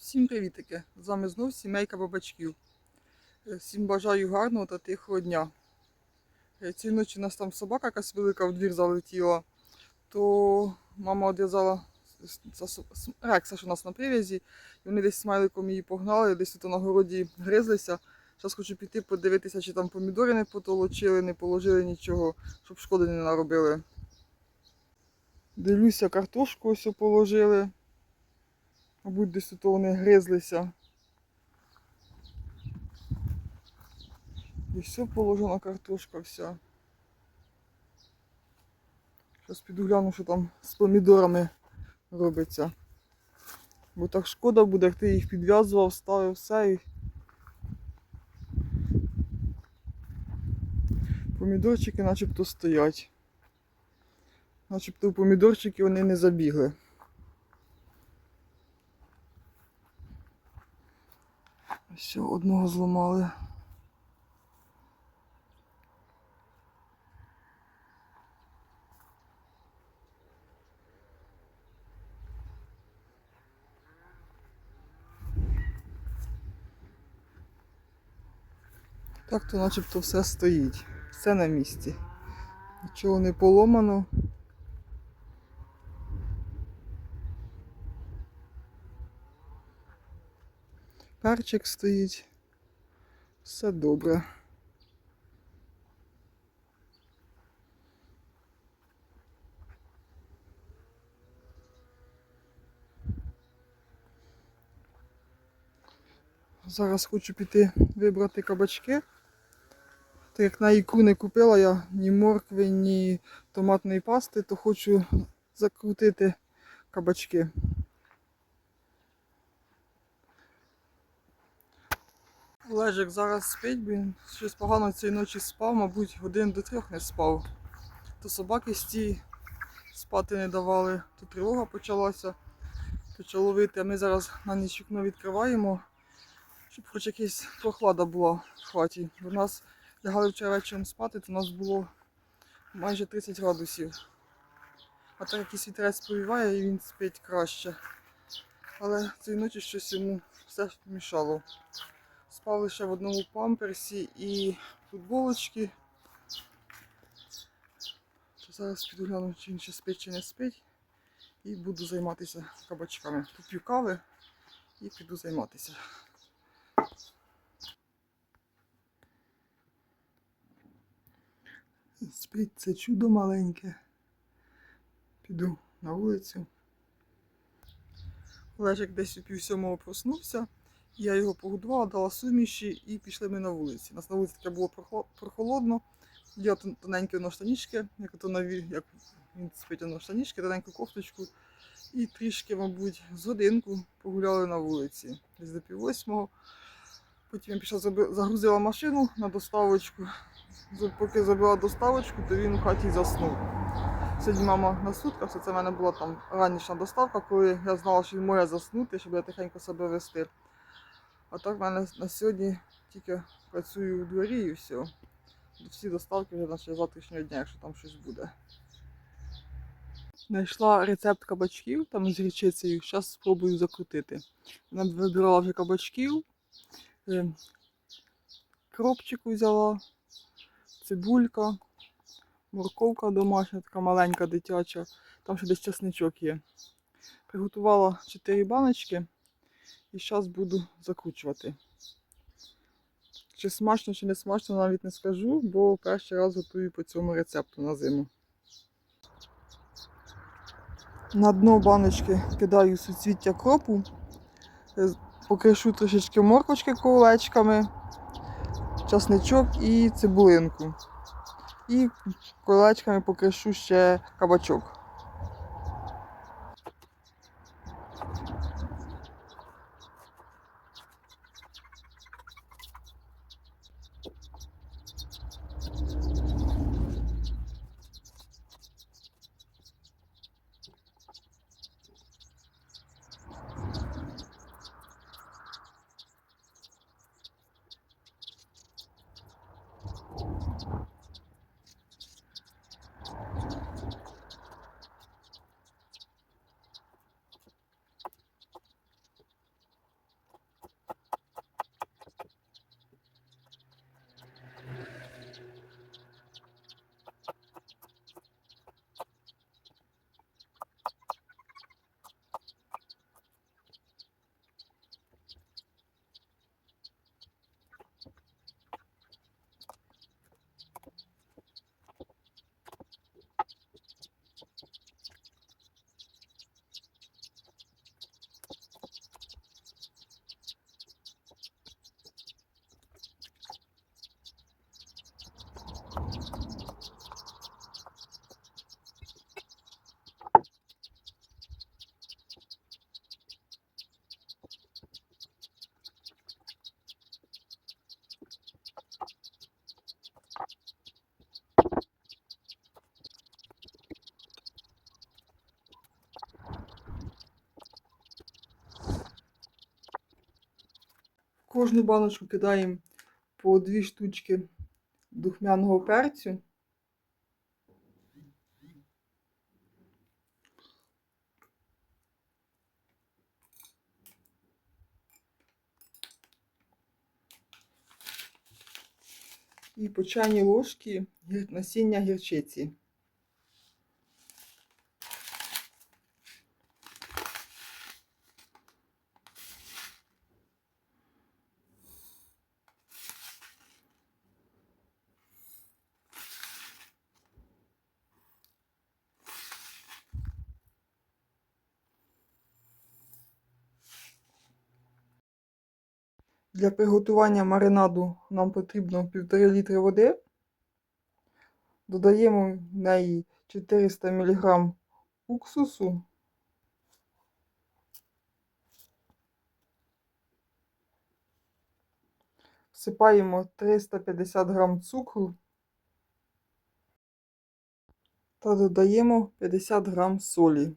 Всім привітики! З вами знов сімейка бабачків. Е, Всім бажаю гарного та тихого дня. Е, Цієї ночі у нас там собака якась велика в двір залетіла, то мама одв'язала рекса, що у нас на привязі, і вони десь смайликом її погнали, десь тут на городі гризлися. Зараз хочу піти подивитися, чи там помідори не потолочили, не положили нічого, щоб шкоди не наробили. Дивлюся, картошку ось положили. Мабуть, десь тут вони гризлися. І все положена картошка вся. Зараз піду гляну, що там з помідорами робиться. Бо так шкода буде, як ти їх підв'язував, ставив все і. Помідорчики начебто стоять. Начебто в помідорчики вони не забігли. Все, одного зламали. Так то начебто все стоїть. Все на місці. Нічого не поломано. Перчик стоїть. Все добре. Зараз хочу піти вибрати кабачки. Так як на ікру не купила я ні моркви, ні томатної пасти, то хочу закрутити кабачки. Олежик зараз спить, він щось погано цієї ночі спав, мабуть, годин до трьох не спав. То собаки сті спати не давали, то тривога почалася, почало вити, а ми зараз на ніч вікно відкриваємо, щоб хоч якась прохлада була в хаті. Бо нас лягали вчора вечором спати, то у нас було майже 30 градусів. А так якийсь вітерець повіває і він спить краще. Але цієї ночі щось йому все мішало. Спав лише в одному памперсі і футболочки. Зараз піду гляну, чи він ще спить, чи не спить. І буду займатися кабачками. Поп'ю кави і піду займатися. Спить це чудо маленьке. Піду на вулицю. Олежик десь у пів сьомого проснувся. Я його погодувала, дала суміші і пішли ми на вулиці. У нас на вулиці таке було прохолодно. Я тон- тоненькі воно штанішки, як то наві, як він спить воно штанішки, тоненьку кофточку. І трішки, мабуть, з годинку погуляли на вулиці. Десь до пів восьмого. Потім я пішла загрузила машину на доставочку. Поки забила доставочку, то він у хаті заснув. Сьогодні мама на сутках, це в мене була там ранішня доставка, коли я знала, що він може заснути, щоб я тихенько себе вести. А так в мене на сьогодні тільки працюю у дворі і все. Всі доставки вже наче завтрашнього дня, якщо там щось буде. Знайшла рецепт кабачків там з річицею. Зараз спробую закрутити. Вона вибирала вже кабачків. е, Кропчику взяла, цибулька, морковка домашня, така маленька дитяча. Там ще десь часничок є. Приготувала 4 баночки. І зараз буду закручувати. Чи смачно, чи не смачно, навіть не скажу, бо перший раз готую по цьому рецепту на зиму. На дно баночки кидаю суцвіття кропу, е, покришу трошечки морквочки колечками, часничок і цибулинку. І колечками покришу ще кабачок. Кожну баночку кидаємо по дві штучки духмяного перцю. І по чайній ложці насіння гірчиці. Для приготування маринаду нам потрібно 1,5 літри води. Додаємо в неї 400 мг уксусу. Всипаємо 350 г цукру та додаємо 50 г солі.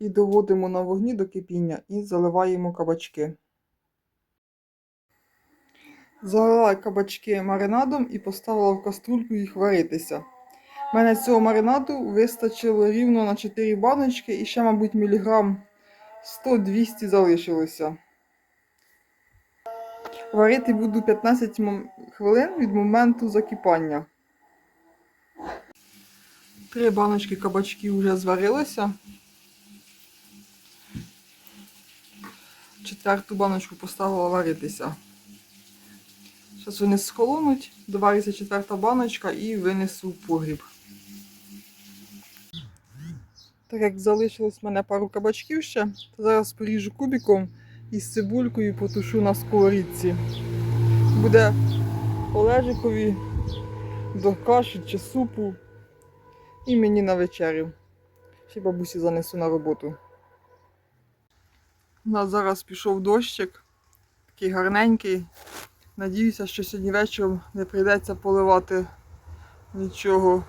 І доводимо на вогні до кипіння і заливаємо кабачки. Залила кабачки маринадом і поставила в каструльку їх варитися. У мене цього маринаду вистачило рівно на 4 баночки і ще, мабуть, міліграм 100-200 залишилося. Варити буду 15 хвилин від моменту закипання. Три баночки кабачків вже зварилися. Четверту баночку поставила варитися. Зараз вони схолонуть, довариться четверта баночка і винесу в погріб. Так як залишилось в мене пару кабачків ще, то зараз поріжу кубиком і з цибулькою потушу на сковорідці. Буде Олежикові до каші чи супу і мені на вечерю. Ще бабусі занесу на роботу. У нас зараз пішов дощик, такий гарненький. Надіюся, що сьогодні вечором не прийдеться поливати нічого.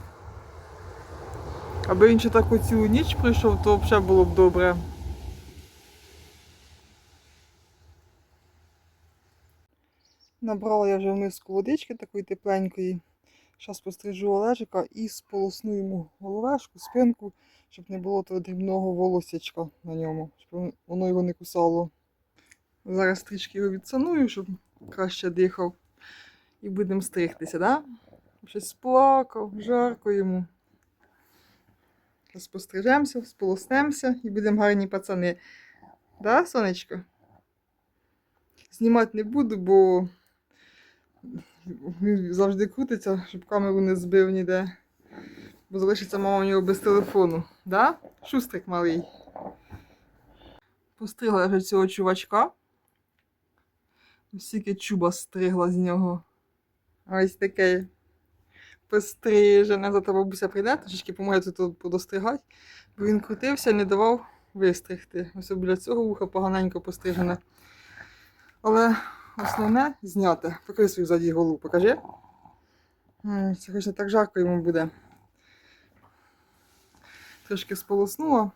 Аби він ще таку цілу ніч прийшов, то взагалі було б добре. Набрала я вже в миску водички такої тепленької. Зараз пострижу Олежика і сполосну йому головешку, спинку, щоб не було того дрібного волосячка на ньому, щоб воно його не кусало. Зараз трішки його відсаную, щоб краще дихав. І будемо стригтися, да? Щось плакав, жарко йому. Зараз пострижемося, сполоснемося і будемо гарні пацани. Да, сонечко? Знімати не буду, бо завжди крутиться, щоб камеру не збив ніде. Бо залишиться мама у нього без телефону. Да? Шустрик малий. Постригла я вже цього чувачка. Скільки чуба стригла з нього. Ось таке пострижене. Завтра бабуся прийде, трішки поможе тут подостригати, бо він крутився не давав вистригти. Ось біля цього вуха поганенько пострижене. Але основне зняти. Покажи свою ззаді голову, покажи. Це хоч не так жарко йому буде. Трошки сполоснула.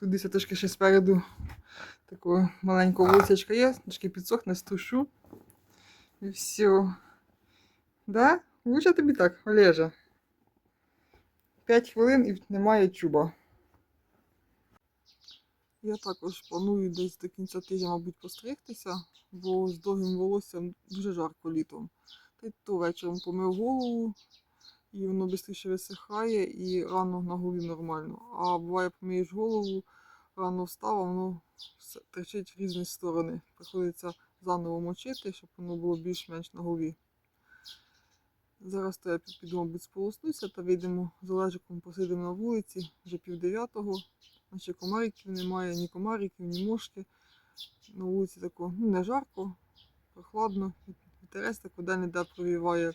Тут десь трошки ще спереду такого маленького волосячка є, трошки підсохне, струшу. І все. Да? Лучше тобі так, Олежа. 5 хвилин і немає чуба. Я також планую десь до кінця тижня, мабуть, постригтися, бо з довгим волоссям дуже жарко літом. Та й то вечором помив голову, і воно швидше висихає, і рано на голові нормально. А буває, помиєш голову, рано встав, а воно все терчить в різні сторони. Приходиться заново мочити, щоб воно було більш-менш на голові. Зараз то я піду, мабуть, сполоснуся та вийдемо з Олежиком, посидимо на вулиці вже пів дев'ятого. Наче комариків немає, ні комариків, ні мошки. На вулиці тако ну, не жарко, прохладно, вітерець тако де-не-де провіває.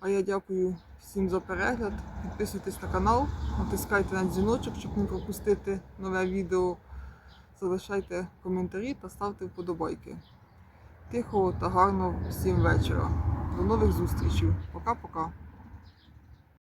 А я дякую всім за перегляд. Підписуйтесь на канал, натискайте на дзвіночок, щоб не пропустити нове відео. Залишайте коментарі та ставте вподобайки. Тихого та гарного всім вечора. До нових зустрічей. Пока-пока.